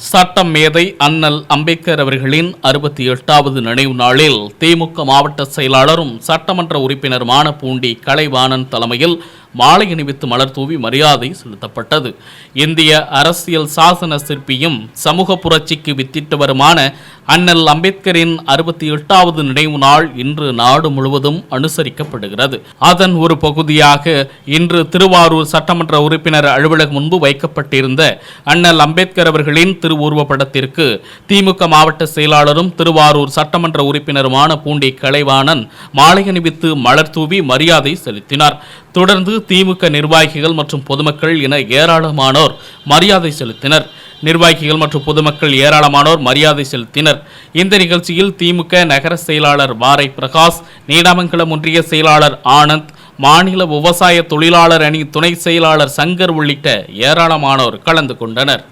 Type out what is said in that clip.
சட்டம் மேதை அண்ணல் அம்பேத்கர் அவர்களின் அறுபத்தி எட்டாவது நினைவு நாளில் திமுக மாவட்ட செயலாளரும் சட்டமன்ற உறுப்பினருமான பூண்டி கலைவாணன் தலைமையில் மாலை அணிவித்து மலர் தூவி மரியாதை செலுத்தப்பட்டது. இந்திய அரசியல் சாசன சிற்பியும் சமூக புரட்சிக்கு வித்திட்டவருமான அண்ணல் அம்பேத்கரின் அறுபத்தி எட்டாவது நினைவு நாள் இன்று நாடு முழுவதும் அனுசரிக்கப்படுகிறது. அதன் ஒரு பகுதியாக இன்று திருவாரூர் சட்டமன்ற உறுப்பினர் அலுவலகம் முன்பு வைக்கப்பட்டிருந்த அண்ணல் அம்பேத்கர் அவர்களின் திருவுருவப்படத்திற்கு திமுக மாவட்ட செயலாளரும் திருவாரூர் சட்டமன்ற உறுப்பினருமான பூண்டி கலைவாணன் மாலை அணிவித்து மலர் தூவி மரியாதை செலுத்தினார். தொடர்ந்து திமுக நிர்வாகிகள் மற்றும் பொதுமக்கள் என ஏராளமானோர் மரியாதை செலுத்தினர். நிர்வாகிகள் மற்றும் பொதுமக்கள் ஏராளமானோர் மரியாதை செலுத்தினர். இந்த நிகழ்ச்சியில் திமுக நகர செயலாளர் வாரை பிரகாஷ் நீடாமங்கலம் ஒன்றிய செயலாளர் ஆனந்த் மாநில விவசாய தொழிலாளர் அணி துணை செயலாளர் சங்கர் உள்ளிட்ட ஏராளமானோர் கலந்து கொண்டனர்.